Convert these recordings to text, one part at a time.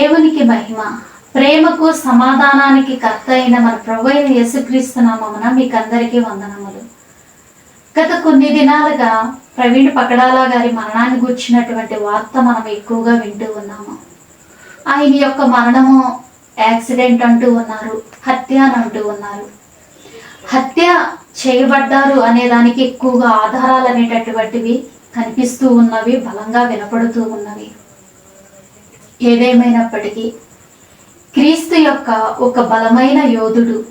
దేవునికి మహిమ ప్రేమకు సమాధానానికి కర్త అయిన మన ప్రభు అయిన యేసుక్రీస్తు నామమున మీకు అందరికీ వందనములు. గత కొన్ని దినాలుగా ప్రవీణ్ పకడాల గారి మరణాన్ని గుర్చినటువంటి వార్త మనం ఎక్కువగా వింటూ ఉన్నాము. ఆయన యొక్క మరణము యాక్సిడెంట్ అంటూ ఉన్నారు హత్య అని అంటూ ఉన్నారు. హత్య చేయబడ్డారు అనే దానికి ఎక్కువగా ఆధారాలు అనేటటువంటివి కనిపిస్తూ ఉన్నవి బలంగా వినపడుతూ ఉన్నవి. ఏదేమైనప్పటికీ క్రీస్తు యొక్క ఒక బలమైన యోధుడు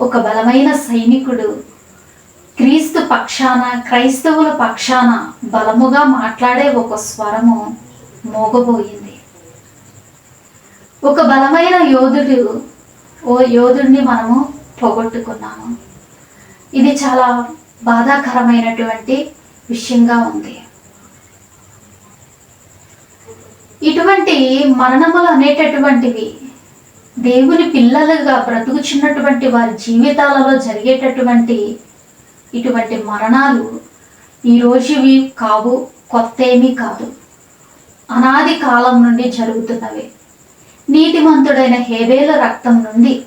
ఒక బలమైన సైనికుడు క్రీస్తు పక్షాన క్రైస్తవుల పక్షాన బలముగా మాట్లాడే ఒక స్వరము మోగబోయింది. ఒక బలమైన యోధుడు ఓ యోధుడిని మనము పోగొట్టుకున్నాము. ఇది చాలా బాధాకరమైనటువంటి విషయంగా ఉంది. ఇటువంటి మరణములు అనేటటువంటివి దేవుని పిల్లలుగా బ్రతుకుచున్నటువంటి వారి జీవితాలలో జరిగేటటువంటి ఇటువంటి మరణాలు ఈ రోజువి కావు కొత్త ఏమీ కాదు. అనాది కాలం నుండి జరుగుతున్నవి. నీతిమంతుడైన హేబేల రక్తం నుండి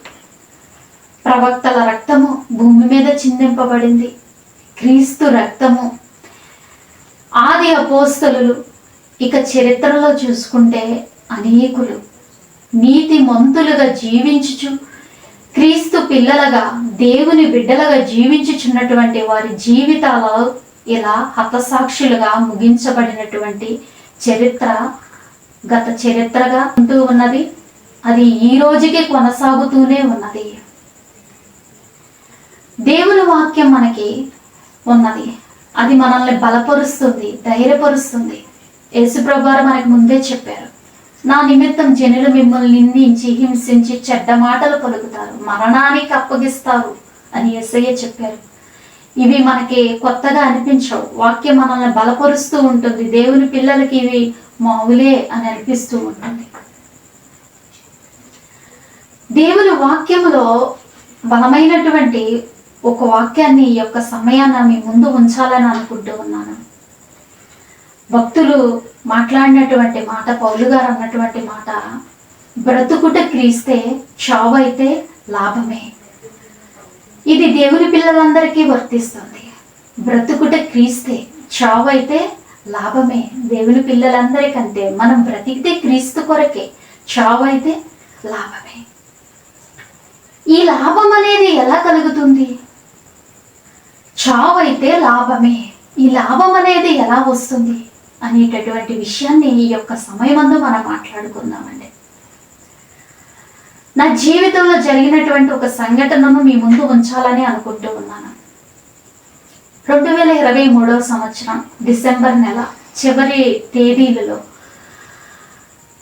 ప్రవక్తల రక్తము భూమి మీద చిందింపబడింది. క్రీస్తు రక్తము. ఆది అపోస్తలు ఇక చరిత్రలో చూసుకుంటే అనేకులు నీతి మంతులుగా జీవించుచు క్రీస్తు పిల్లలుగా దేవుని బిడ్డలుగా జీవించుచున్నటువంటి వారి జీవితాలలో ఇలా హతసాక్షులుగా ముగించబడినటువంటి చరిత్ర గత చరిత్రగా ఉంటూ ఉన్నది. అది ఈ రోజుకి కొనసాగుతూనే ఉన్నది. దేవుని వాక్యం మనకి ఉన్నది. అది మనల్ని బలపరుస్తుంది ధైర్యపరుస్తుంది. యేసుప్రభు వారు మనకు ముందే చెప్పారు నా నిమిత్తం జనులు మిమ్మల్ని నిందించి హింసించి చెడ్డ మాటలు పలుకుతారు మరణానికి అప్పగిస్తారు అని ఎస్ఐ చెప్పారు. ఇవి మనకి కొత్తగా అనిపించవు. వాక్యం మనల్ని బలపరుస్తూ ఉంటుంది. దేవుని పిల్లలకి ఇవి మామూలే అని అనిపిస్తూ ఉంటుంది. దేవుని వాక్యములో బలమైనటువంటి ఒక వాక్యాన్ని ఈ యొక్క సమయాన్ని మీ ముందు ఉంచాలని అనుకుంటూ ఉన్నాను. భక్తులు మాట్లాడినటువంటి మాట పౌలు గారు అన్నటువంటి మాట బ్రతుకుట క్రీస్తే చావు అయితే లాభమే. ఇది దేవుని పిల్లలందరికీ వర్తిస్తుంది. బ్రతుకుట క్రీస్తే చావు అయితే లాభమే. దేవుని పిల్లలందరికంటే మనం బ్రతికితే క్రీస్తు కొరకే చావు అయితే లాభమే. ఈ లాభం అనేది ఎలా కలుగుతుంది? చావైతే అయితే లాభమే. ఈ లాభం అనేది ఎలా వస్తుంది? అనేటటువంటి విషయాన్ని ఈ యొక్క సమయమందు మనం మాట్లాడుకుందామండి. నా జీవితంలో జరిగినటువంటి ఒక సంఘటనను మీ ముందు ఉంచాలని అనుకుంటూ ఉన్నాను. రెండు వేల ఇరవై మూడవ సంవత్సరం డిసెంబర్ నెల చివరి తేదీలలో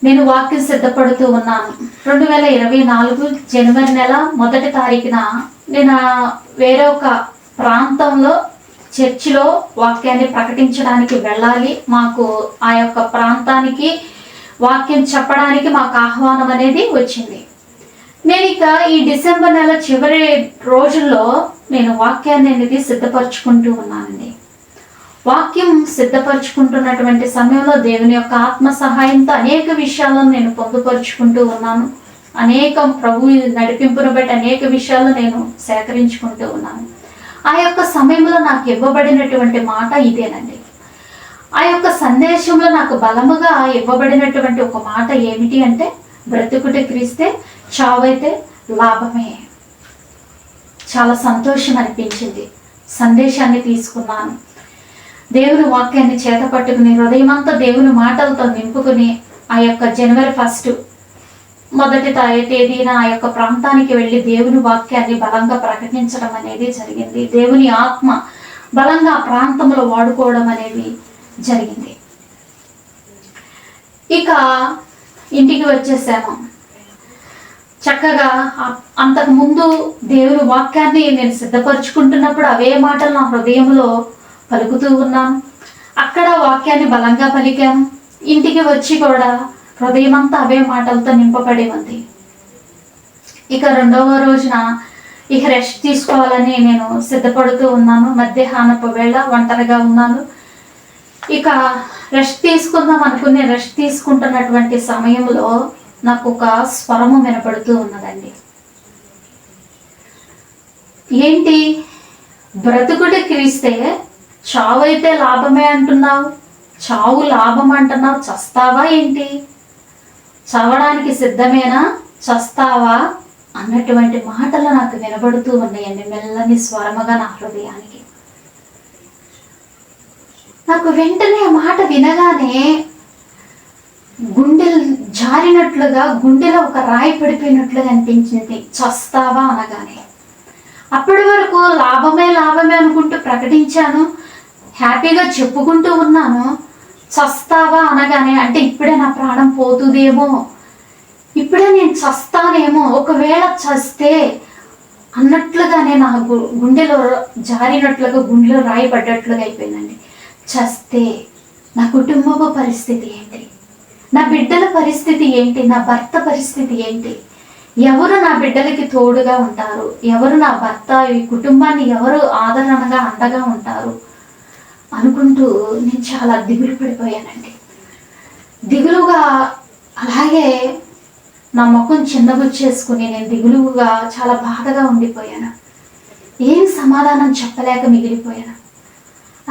నేను వాక్యం సిద్ధపడుతూ ఉన్నాను. రెండు వేల ఇరవై నాలుగు జనవరి నెల మొదటి తారీఖున నేను వేరొక వేరే ఒక ప్రాంతంలో చర్చిలో వాక్యాన్ని ప్రకటించడానికి వెళ్ళాలి. మాకు ఆ యొక్క ప్రాంతానికి వాక్యం చెప్పడానికి మాకు ఆహ్వానం అనేది వచ్చింది. నేను ఇక ఈ డిసెంబర్ నెల చివరి రోజుల్లో నేను వాక్యాన్ని అనేది సిద్ధపరచుకుంటూ ఉన్నానండి. వాక్యం సిద్ధపరచుకుంటున్నటువంటి సమయంలో దేవుని యొక్క ఆత్మ సహాయంతో అనేక విషయాలను నేను పొందుపరుచుకుంటూ ఉన్నాను. అనేక ప్రభు నడిపింపును బట్టి అనేక విషయాలు నేను సేకరించుకుంటూ ఉన్నాను. ఆ యొక్క సమయంలో నాకు ఇవ్వబడినటువంటి మాట ఇదేనండి. ఆ యొక్క సందేశంలో నాకు బలముగా ఇవ్వబడినటువంటి ఒక మాట ఏమిటి అంటే బ్రతుకుట క్రీస్తే చావైతే లాభమే. చాలా సంతోషం అనిపించింది. సందేశాన్ని తీసుకున్నాను. దేవుని వాక్యాన్ని చేత పట్టుకుని హృదయమంతా దేవుని మాటలతో నింపుకుని ఆ యొక్క జనవరి ఫస్ట్ మొదటి తా- తేదీన ఆ యొక్క ప్రాంతానికి వెళ్ళి దేవుని వాక్యాన్ని బలంగా ప్రకటించడం అనేది జరిగింది. దేవుని ఆత్మ బలంగా ప్రాంతంలో వాడుకోవడం అనేది జరిగింది. ఇక ఇంటికి వచ్చేసాము. చక్కగా అంతకు ముందు దేవుని వాక్యాన్ని నేను సిద్ధపరచుకుంటున్నప్పుడు అవే మాటలు నా హృదయంలో పలుకుతూ ఉన్నాను. అక్కడ వాక్యాన్ని బలంగా పలికాను. ఇంటికి వచ్చి కూడా హృదయం అంతా అవే మాటలతో నింపబడి ఉంది. ఇక రెండవ రోజున ఇక రెస్ట్ తీసుకోవాలని నేను సిద్ధపడుతూ ఉన్నాను. మధ్యాహ్నపు వేళ ఒంటరిగా ఉన్నాను. ఇక రెస్ట్ తీసుకుందాం అనుకుని రెస్ట్ తీసుకుంటున్నటువంటి సమయంలో నాకు ఒక స్వరము వినపడుతూ ఉన్నదండి. ఏంటి? బ్రతుకుడు క్రీస్తే చావైతే లాభమే అంటున్నావు? చావు లాభం అంటున్నావు? చస్తావా ఏంటి? చావడానికి సిద్ధమేనా? చస్తావా? అన్నటువంటి మాటలు నాకు వినబడుతూ ఉన్నాయండి మెల్లని స్వరముగా నా హృదయానికి. నాకు వెంటనే ఆ మాట వినగానే గుండెలు జారినట్లుగా గుండెలో ఒక రాయి పడిపోయినట్లుగా అనిపించింది. చస్తావా అనగానే. అప్పటి వరకు లాభమే లాభమే అనుకుంటూ ప్రకటించాను. హ్యాపీగా చెప్పుకుంటూ ఉన్నాను. చస్తావా అనగానే అంటే ఇప్పుడే నా ప్రాణం పోతుందేమో? ఇప్పుడే నేను చస్తానేమో? ఒకవేళ చస్తే అన్నట్లుగానే నా గు- గుండెలో జారినట్లుగా గుండెలో రాయి పడ్డట్లుగా అయిపోయిందండి. చస్తే నా కుటుంబపు పరిస్థితి ఏంటి? నా బిడ్డల పరిస్థితి ఏంటి? నా భర్త పరిస్థితి ఏంటి? ఎవరు నా బిడ్డలకి తోడుగా ఉంటారు? ఎవరు నా భర్త? ఈ కుటుంబాన్ని ఎవరు ఆదరణగా అండగా ఉంటారు? అనుకుంటూ నేను చాలా దిగులు పడిపోయానండి. దిగులుగా అలాగే నా ముఖం చిన్నబుచ్చేసుకుని నేను దిగులుగా చాలా బాధగా ఉండిపోయాను. ఏం సమాధానం చెప్పలేక మిగిలిపోయాను.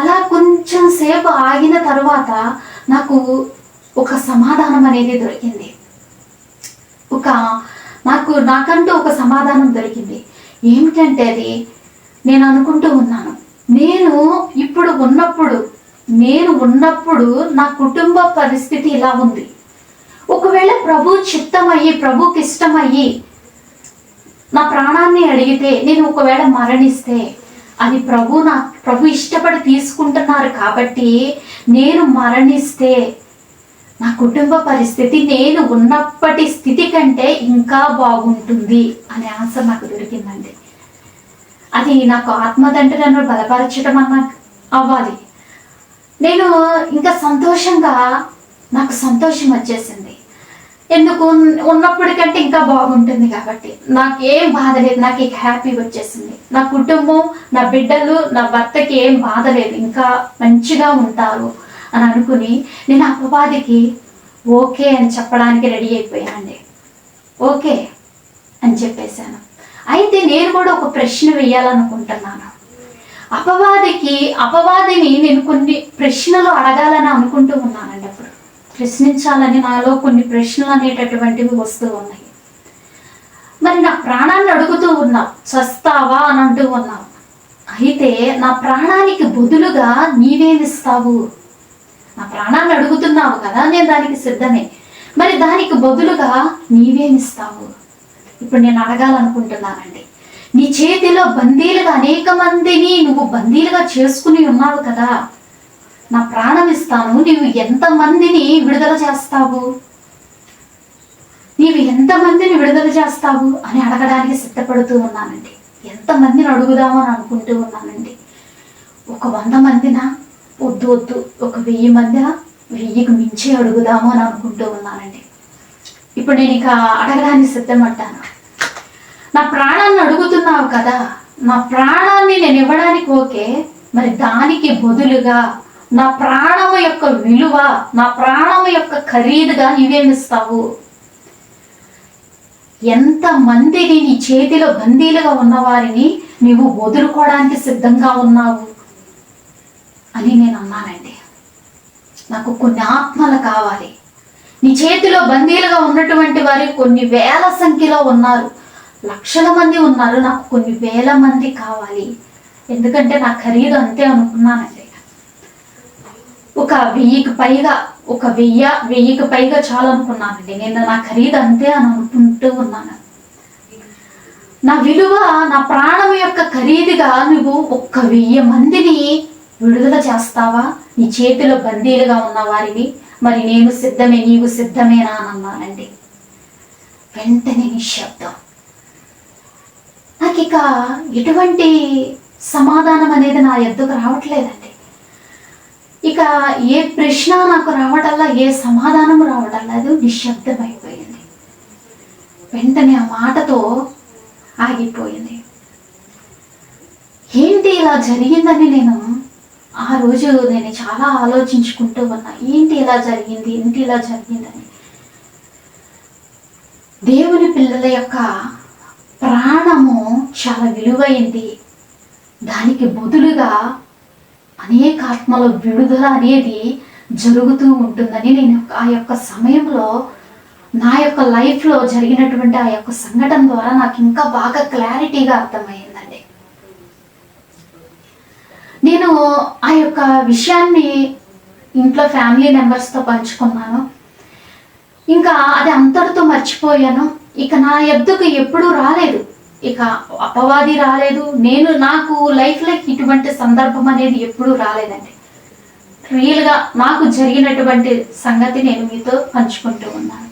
అలా కొంచెం సేపు ఆగిన తర్వాత నాకు ఒక సమాధానం అనేది దొరికింది. ఒక నాకు నాకంటూ ఒక సమాధానం దొరికింది. ఏమిటంటే అది నేను అనుకుంటూ ఉన్నాను. నేను ఇప్పుడు ఉన్నప్పుడు నేను ఉన్నప్పుడు నా కుటుంబ పరిస్థితి ఇలా ఉంది. ఒకవేళ ప్రభు చిత్తమయ్యి ప్రభుకి ఇష్టమయ్యి నా ప్రాణాన్ని అడిగితే నేను ఒకవేళ మరణిస్తే అది ప్రభు నా ప్రభు ఇష్టపడి తీసుకుంటున్నారు కాబట్టి నేను మరణిస్తే నా కుటుంబ పరిస్థితి నేను ఉన్నప్పటి స్థితి కంటే ఇంకా బాగుంటుంది అనే ఆశ నాకు దొరికిందండి. అది నాకు ఆత్మదంటే నన్ను బలపరచడం అన్న అవ్వాలి. నేను ఇంకా సంతోషంగా నాకు సంతోషం వచ్చేసింది. ఎందుకు? ఉన్నప్పటికంటే ఇంకా బాగుంటుంది కాబట్టి. నాకు ఏం బాధ లేదు నాకు ఇక హ్యాపీ వచ్చేసింది. నా కుటుంబం నా బిడ్డలు నా భర్తకి ఏం బాధ లేదు. ఇంకా మంచిగా ఉంటారు అని అనుకుని నేను అపవాదికి ఓకే అని చెప్పడానికి రెడీ అయిపోయానండి. ఓకే అని చెప్పేశాను. అయితే నేను కూడా ఒక ప్రశ్న వేయాలనుకుంటున్నాను. అపవాదికి అపవాదిని నేను కొన్ని ప్రశ్నలు అడగాలని అనుకుంటూ ఉన్నానండి అప్పుడు. ప్రశ్నించాలని నాలో కొన్ని ప్రశ్నలు అనేటటువంటివి వస్తూ ఉన్నాయి. మరి నా ప్రాణాన్ని అడుగుతూ ఉన్నావు చస్తావా అని అంటూ ఉన్నావు. అయితే నా ప్రాణానికి బదులుగా నీవేమిస్తావు? నా ప్రాణాన్ని అడుగుతున్నావు కదా నేను దానికి సిద్ధమే. మరి దానికి బదులుగా నీవేమిస్తావు? ఇప్పుడు నేను అడగాలనుకుంటున్నానండి. నీ చేతిలో బందీలుగా అనేక మందిని నువ్వు బందీలుగా చేసుకుని ఉన్నావు కదా. నా ప్రాణం ఇస్తాను. నీవు ఎంతమందిని విడుదల చేస్తావు? నీవు ఎంతమందిని విడుదల చేస్తావు అని అడగడానికి సిద్ధపడుతూ ఉన్నానండి. ఎంతమందిని అడుగుదాము అని అనుకుంటూ ఉన్నానండి. ఒక వంద మందినా? వద్దు వద్దు. ఒక వెయ్యి మందినా? వెయ్యికి మించి అడుగుదాము అని అనుకుంటూ ఉన్నానండి. ఇప్పుడు నేను ఇక అడగడానికి సిద్ధమంటాను నా ప్రాణాన్ని అడుగుతున్నావు కదా నా ప్రాణాన్ని నేను ఇవ్వడానికి ఓకే మరి దానికి బదులుగా నా ప్రాణము యొక్క విలువ నా ప్రాణము యొక్క ఖరీదుగా నీవేమిస్తావు ఎంత మందిని నీ చేతిలో బందీలుగా ఉన్నవారిని నీవు వదులుకోవడానికి సిద్ధంగా ఉన్నావు అని నేను అన్నానండి. నాకు కొన్ని ఆత్మలు కావాలి. నీ చేతిలో బందీలుగా ఉన్నటువంటి వారి కొన్ని వేల సంఖ్యలో ఉన్నారు. లక్షల మంది ఉన్నారు. నాకు కొన్ని వేల మంది కావాలి. ఎందుకంటే నా ఖరీదు అంతే అనుకున్నానండి. ఒక వెయ్యికి పైగా ఒక వెయ్యి వెయ్యికి పైగా చాలనుకున్నానండి నేను నా ఖరీదు అంతే అని అనుకుంటూ ఉన్నాను. నా విలువ నా ప్రాణం యొక్క ఖరీదుగా నువ్వు ఒక్క వెయ్యి మందిని విడుదల చేస్తావా? నీ చేతిలో బందీలుగా ఉన్న వారిని మరి నేను సిద్ధమే నీవు సిద్ధమేనా అని అన్నానండి. వెంటనే నిశ్శబ్దం. నాకు ఇక ఎటువంటి సమాధానం అనేది నా ఎద్దుకు రావట్లేదండి. ఇక ఏ ప్రశ్న నాకు రావటల్లా ఏ సమాధానం రావటల్లా అది నిశ్శబ్దం అయిపోయింది వెంటనే ఆ మాటతో ఆగిపోయింది. ఏంటి ఇలా జరిగిందని నేను ఆ రోజు నేను చాలా ఆలోచించుకుంటూ ఉన్నా ఏంటి ఇలా జరిగింది? ఏంటి ఇలా జరిగిందని? దేవుని పిల్లల యొక్క ప్రాణము చాలా విలువైంది. దానికి బదులుగా అనేక ఆత్మల విడుదల అనేది జరుగుతూ ఉంటుందని నేను ఆ యొక్క సమయంలో నా యొక్క లైఫ్లో జరిగినటువంటి ఆ యొక్క సంఘటన ద్వారా నాకు ఇంకా బాగా క్లారిటీగా అర్థమైంది. నేను ఆ యొక్క విషయాన్ని ఇంట్లో ఫ్యామిలీ మెంబర్స్తో పంచుకున్నాను. ఇంకా అది అంతటితో మర్చిపోయాను. ఇక నా ఎద్దుకు ఎప్పుడూ రాలేదు. ఇక అపవాది రాలేదు. నేను నాకు లైఫ్లో ఇటువంటి సందర్భం అనేది ఎప్పుడూ రాలేదండి. రియల్గా నాకు జరిగినటువంటి సంగతి నేను మీతో పంచుకుంటూ ఉన్నాను.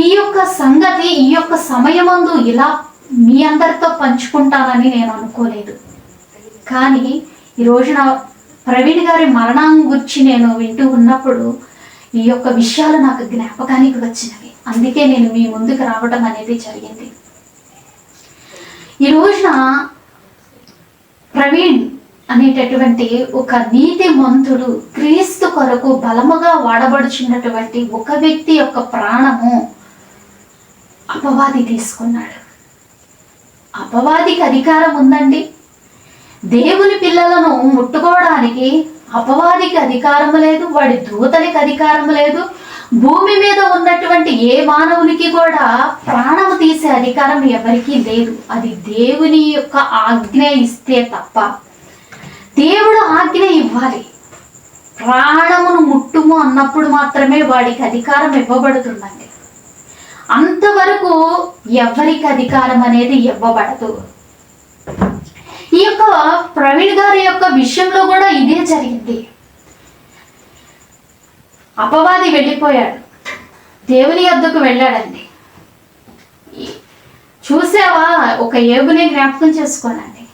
ఈ యొక్క సంగతి ఈ యొక్క సమయమందు ఇలా మీ అందరితో పంచుకుంటానని నేను అనుకోలేదు. కానీ ఈ రోజున ప్రవీణ్ గారి మరణం గురించి నేను వింటూ ఉన్నప్పుడు ఈ యొక్క విషయాలు నాకు జ్ఞాపకానికి వచ్చినవి. అందుకే నేను మీ ముందుకు రావడం అనేది జరిగింది. ఈ రోజున ప్రవీణ్ అనేటటువంటి ఒక నీతి మంతుడు క్రీస్తు కొరకు బలముగా వాడబడుచున్నటువంటి ఒక వ్యక్తి యొక్క ప్రాణము అపవాది తీసుకున్నాడు. అపవాదికి అధికారం ఉందండి. దేవు పిల్లలను ముట్టుకోవడానికి అపవాదికి అధికారం లేదు వాడి దూతలకి అధికారం లేదు. భూమి మీద ఉన్నటువంటి ఏ మానవునికి కూడా ప్రాణం తీసే అధికారం ఎవరికీ లేదు. అది దేవుని యొక్క ఆజ్ఞ ఇస్తే తప్ప దేవుడు ఆజ్ఞ ఇవ్వాలి. ప్రాణమును ముట్టుము అన్నప్పుడు మాత్రమే వాడికి అధికారం ఇవ్వబడుతుందండి. అంతవరకు ఎవరికి అధికారం అనేది ఇవ్వబడదు. ఈ యొక్క ప్రవీణ్ గారి యొక్క విషయంలో కూడా ఇదే జరిగింది. అపవాది వెళ్ళిపోయాడు. దేవుని వద్దకు వెళ్ళాడండి. చూసావా? ఒక ఏబునే జ్ఞాపకం చేసుకోనండి.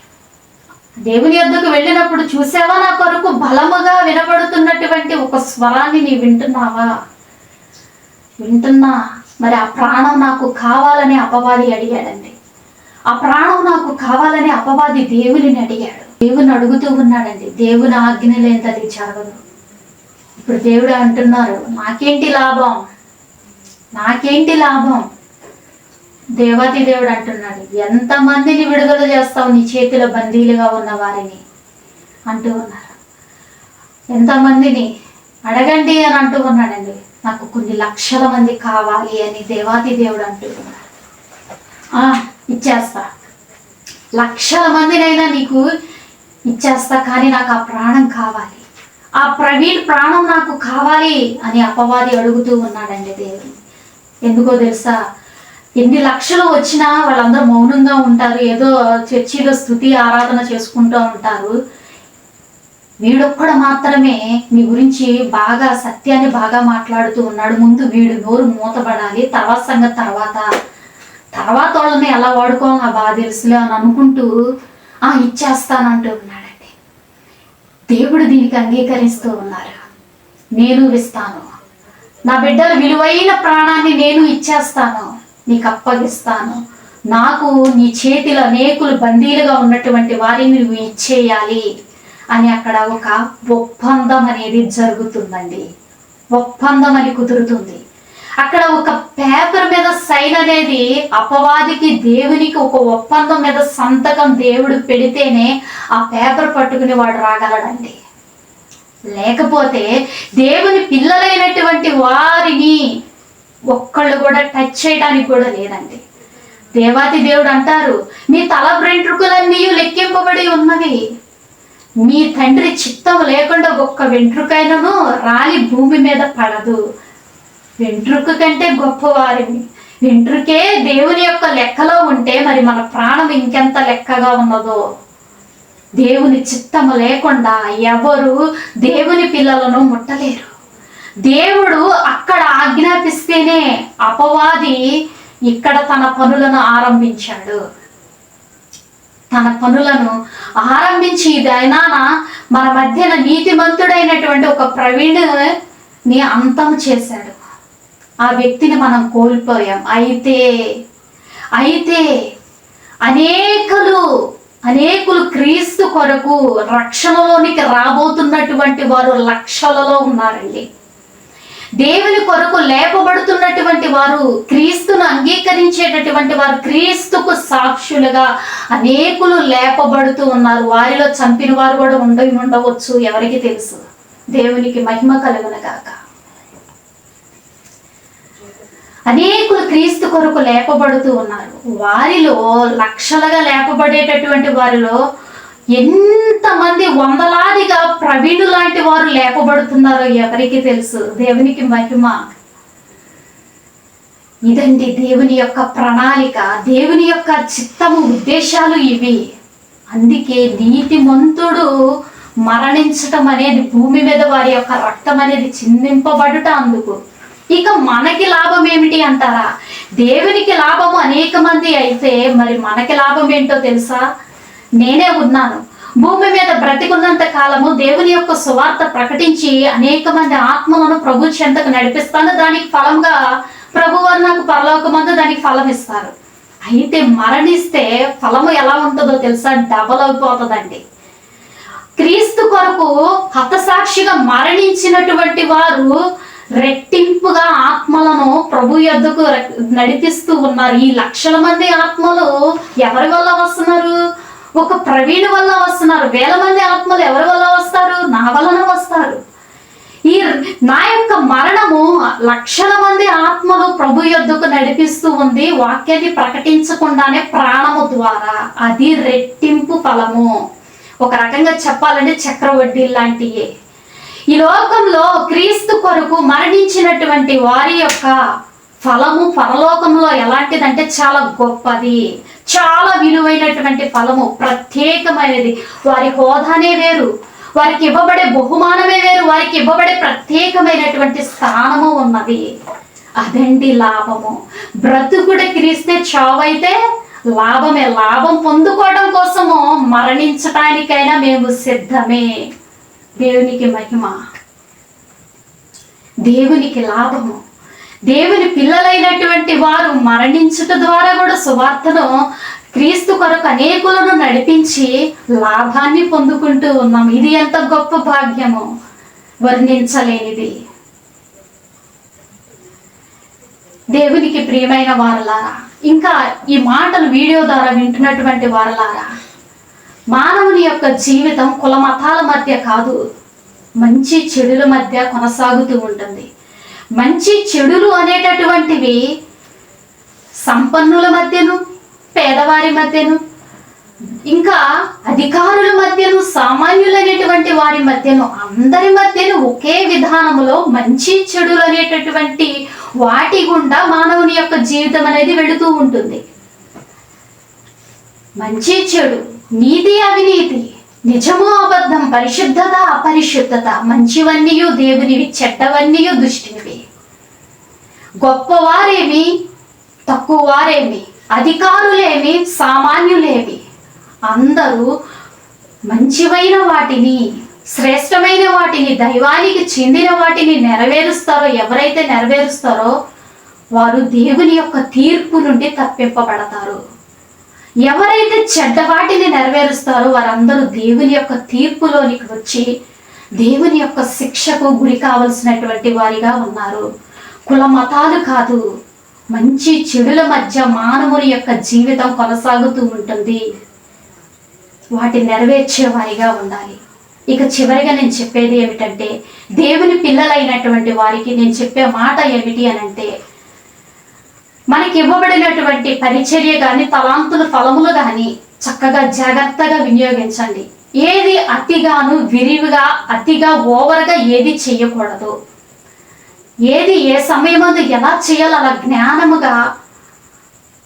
దేవుని వద్దకు వెళ్ళినప్పుడు చూసావా? నా కొరకు బలముగా వినపడుతున్నటువంటి ఒక స్వరాన్ని నీ వింటున్నావా? వింటున్నా. మరి ఆ ప్రాణం నాకు కావాలని అపవాది అడిగాడండి. ఆ ప్రాణం నాకు కావాలని అపవాది దేవుని అడిగాడు. దేవుని అడుగుతూ ఉన్నాడండి దేవుని ఆజ్ఞ లేనిది జరగదు ఇప్పుడు దేవుడు అంటున్నారు నాకేంటి లాభం? నాకేంటి లాభం? దేవతి దేవుడు అంటున్నాడు ఎంతమందిని విడుదల చేస్తావు నీ చేతిలో బందీలుగా ఉన్న వారిని? అంటూ ఉన్నారు. ఎంతమందిని? అడగండి అని అంటూ ఉన్నాడండి నాకు కొన్ని లక్షల మంది కావాలి అని దేవాతి దేవుడు అంటూ ఉన్నాడు "ఆ, ఇచ్చేస్తా. లక్షల మందినైనా నీకు ఇచ్చేస్తా కానీ నాకు ఆ ప్రాణం కావాలి. ఆ ప్రవీణ్ ప్రాణం నాకు కావాలి అని అపవాది అడుగుతూ ఉన్నాడండి దేవుడు. ఎందుకో తెలుసా? ఎన్ని లక్షలు వచ్చినా వాళ్ళందరూ మౌనంగా ఉంటారు ఏదో చర్చిలో స్థుతి ఆరాధన చేసుకుంటూ ఉంటారు. వీడొక్కడ మాత్రమే నీ గురించి బాగా సత్యాన్ని బాగా మాట్లాడుతూ ఉన్నాడు. ముందు వీడు నోరు మూతపడాలి తర్వాత సంగతి తర్వాత తర్వాత వాళ్ళని ఎలా వాడుకోవాలి నా బాగా తెలుసులే అని అనుకుంటూ ఆ ఇచ్చేస్తానంటూ ఉన్నాడండి. దేవుడు దీనికి అంగీకరిస్తూ ఉన్నారు. నేను ఇస్తాను. నా బిడ్డల విలువైన ప్రాణాన్ని నేను ఇచ్చేస్తాను. నీకు అప్పగిస్తాను. నాకు నీ చేతిలో అనేకులు బందీలుగా ఉన్నటువంటి వారిని నువ్వు ఇచ్చేయాలి అని అక్కడ ఒక ఒప్పందం అనేది జరుగుతుందండి. ఒప్పందం అని కుదురుతుంది. అక్కడ ఒక పేపర్ మీద సైన్ అనేది అపవాదికి దేవునికి ఒక ఒప్పందం మీద సంతకం దేవుడు పెడితేనే ఆ పేపర్ పట్టుకుని వాడు రాగలడండి. లేకపోతే దేవుని పిల్లలైనటువంటి వారిని ఒక్కళ్ళు కూడా టచ్ చేయడానికి కూడా లేదండి. దేవాతి దేవుడు అంటారు మీ తల వెంట్రుకలన్నీ లెక్కింపబడి ఉన్నవి. మీ తండ్రి చిత్తం లేకుండా ఒక్క వెంట్రుకైనను రాలి భూమి మీద పడదు. వెంట్రుక కంటే గొప్పవారిని. వెంట్రుకే దేవుని యొక్క లెక్కలో ఉంటే మరి మన ప్రాణం ఇంకెంత లెక్కగా ఉన్నదో? దేవుని చిత్తము లేకుండా ఎవరు దేవుని పిల్లలను ముట్టలేరు. దేవుడు అక్కడ ఆజ్ఞాపిస్తేనే అపవాది ఇక్కడ తన పనులను ఆరంభించాడు. తన పనులను ఆరంభించి దైనాన మన మధ్యన నీతిమంతుడైనటువంటి ఒక ప్రవీణుని అంతం చేశాడు. ఆ వ్యక్తిని మనం కోల్పోయాం. అయితే అయితే అనేకులు అనేకులు క్రీస్తు కొరకు రక్షణలోనికి రాబోతున్నటువంటి వారు లక్షలలో ఉన్నారండి. దేవుని కొరకు లేపబడుతున్నటువంటి వారు క్రీస్తును అంగీకరించేటటువంటి వారు క్రీస్తుకు సాక్షులుగా అనేకులు లేపబడుతూ ఉన్నారు. వారిలో చంపిన వారు కూడా ఉండి ఉండవచ్చు. ఎవరికి తెలుసు? దేవునికి మహిమ కలుగునగాక అనేకులు క్రీస్తు కొరకు లేపబడుతూ ఉన్నారు. వారిలో లక్షలుగా లేపబడేటటువంటి వారిలో ఎంతమంది వందలాదిగా ప్రవీణు లాంటి వారు లేపబడుతున్నారో ఎవరికి తెలుసు. దేవునికి మహిమ. ఇదండి దేవుని యొక్క ప్రణాళిక. దేవుని యొక్క చిత్తము ఉద్దేశాలు ఇవి. అందుకే నీతిమంతుడు మరణించటం అనేది భూమి మీద వారి యొక్క రక్తం అనేది చిందింపబడుట అందుకు. ఇక మనకి లాభం ఏమిటి అంటారా? దేవునికి లాభము అనేక మంది అయితే మరి మనకి లాభం ఏంటో తెలుసా? నేనే ఉన్నాను. భూమి మీద బ్రతికున్నంత కాలము దేవుని యొక్క సువార్త ప్రకటించి అనేక మంది ఆత్మలను ప్రభు చెంతకు నడిపిస్తాను. దానికి ఫలంగా ప్రభు వారు నాకు పరలోకమందు దానికి ఫలం ఇస్తారు అయితే మరణిస్తే ఫలము ఎలా ఉంటుందో తెలుసా? డబల్ అయిపోతుందండి. క్రీస్తు కొరకు హతసాక్షిగా మరణించినటువంటి వారు రెట్టింపుగా ఆత్మలను ప్రభు యొద్దకు నడిపిస్తూ ఉన్నారు. ఈ లక్షల మంది ఆత్మలు ఎవరి వల్ల వస్తున్నారు? ఒక ప్రవీణ్ వల్ల వస్తున్నారు. వేల మంది ఆత్మలు ఎవరి వల్ల వస్తారు? నా వలన వస్తారు. ఈ నా యొక్క మరణము లక్షల మంది ఆత్మలు ప్రభు యొద్దకు నడిపిస్తూ ఉంది. వాక్యాన్ని ప్రకటించకుండానే ప్రాణము ద్వారా. అది రెట్టింపు ఫలము. ఒక రకంగా చెప్పాలంటే చక్రవడ్డీ లాంటియే. ఈ లోకంలో క్రీస్తు కొరకు మరణించినటువంటి వారి యొక్క ఫలము పరలోకంలో ఎలాంటిదంటే చాలా గొప్పది. చాలా విలువైనటువంటి ఫలము ప్రత్యేకమైనది. వారి హోదానే వేరు. వారికి ఇవ్వబడే బహుమానమే వేరు. వారికి ఇవ్వబడే ప్రత్యేకమైనటువంటి స్థానము ఉన్నది. అదండి లాభము? బ్రతుకుడు క్రీస్తే చావైతే లాభమే. లాభం పొందుకోవడం కోసము మరణించటానికైనా మేము సిద్ధమే. దేవునికి మహిమ. దేవునికి లాభము. దేవుని పిల్లలైనటువంటి వారు మరణించుట ద్వారా కూడా సువార్తను క్రీస్తు కొరకు అనేకులను నడిపించి లాభాన్ని పొందుకుంటూ ఉన్నాం. ఇది ఎంత గొప్ప భాగ్యము వర్ణించలేనిది. దేవునికి ప్రియమైన వారలారా ఇంకా ఈ మాటలు వీడియో ద్వారా వింటున్నటువంటి వారలారా మానవుని యొక్క జీవితం కుల మతాల మధ్య కాదు మంచి చెడుల మధ్య కొనసాగుతూ ఉంటుంది. మంచి చెడులు అనేటటువంటివి సంపన్నుల మధ్యను పేదవారి మధ్యను ఇంకా అధికారుల మధ్యను సామాన్యులనేటువంటి వారి మధ్యను అందరి మధ్యను ఒకే విధానములో మంచి చెడులు అనేటటువంటి వాటి గుండా మానవుని యొక్క జీవితం అనేది వెళుతూ ఉంటుంది. మంచి చెడు నీతి అవినీతి. నిజము అబద్ధం పరిశుద్ధత అపరిశుద్ధత. మంచివన్నీయు దేవునివి చెడ్డవన్నీయు దుష్టినివి. గొప్పవారేమి తక్కువ వారేమి అధికారులేమి సామాన్యులేమి. అందరూ మంచివైన వాటిని శ్రేష్టమైన వాటిని దైవానికి చెందిన వాటిని నెరవేరుస్తారో ఎవరైతే నెరవేరుస్తారో వారు దేవుని యొక్క తీర్పు నుండి తప్పింపబడతారు. ఎవరైతే చెడ్డవాటిని నెరవేరుస్తారో వారందరూ దేవుని యొక్క తీర్పులోనికి వచ్చి దేవుని యొక్క శిక్షకు గురి కావలసినటువంటి వారిగా ఉన్నారు. కుల మతాలు కాదు మంచి చెడుల మధ్య మానవుని యొక్క జీవితం కొనసాగుతూ ఉంటుంది. వాటిని నెరవేర్చే వారిగా ఉండాలి. ఇక చివరిగా నేను చెప్పేది ఏమిటంటే దేవుని పిల్లలైనటువంటి వారికి నేను చెప్పే మాట ఏమిటి అని అంటే మనకి ఇవ్వబడినటువంటి పరిచర్య కానీ తలాంతుల ఫలములు కానీ చక్కగా జాగ్రత్తగా వినియోగించండి. ఏది అతిగాను విరివిగా అతిగా ఓవర్గా ఏది చేయకూడదు. ఏది ఏ సమయమందు ఎలా చేయాలో అలా జ్ఞానముగా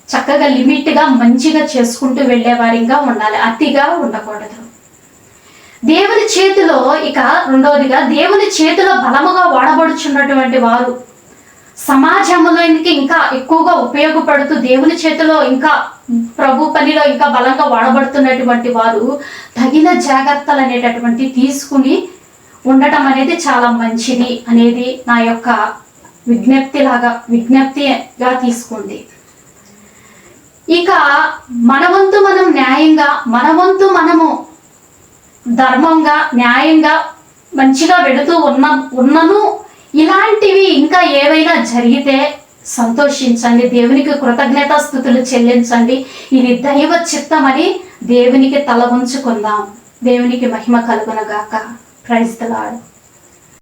చక్కగా లిమిట్గా మంచిగా చేసుకుంటూ వెళ్ళేవారిగా ఉండాలి. అతిగా ఉండకూడదు. దేవుని చేతిలో ఇక రెండవదిగా దేవుని చేతిలో బలముగా వాడబడుచున్నటువంటి వారు సమాజంలో ఇంకా ఎక్కువగా ఉపయోగపడుతూ దేవుని చేతిలో ఇంకా ప్రభు పనిలో ఇంకా బలంగా వాడబడుతున్నటువంటి వారు తగిన జాగ్రత్తలు అనేటటువంటి తీసుకుని ఉండటం అనేది చాలా మంచిది అనేది నా యొక్క విజ్ఞప్తి లాగా విజ్ఞప్తిగా తీసుకోండి. ఇక మన వంతు మనం న్యాయంగా మన వంతు మనము ధర్మంగా న్యాయంగా మంచిగా వెళుతూ ఉన్న ఉన్నను ఇలాంటివి ఇంకా ఏవైనా జరిగితే సంతోషించండి దేవునికి కృతజ్ఞతాస్థుతులు చెల్లించండి. ఇది దైవ చిత్తమని దేవునికి తల ఉంచుకుందాం దేవునికి మహిమ కలుగునగాక. Praise the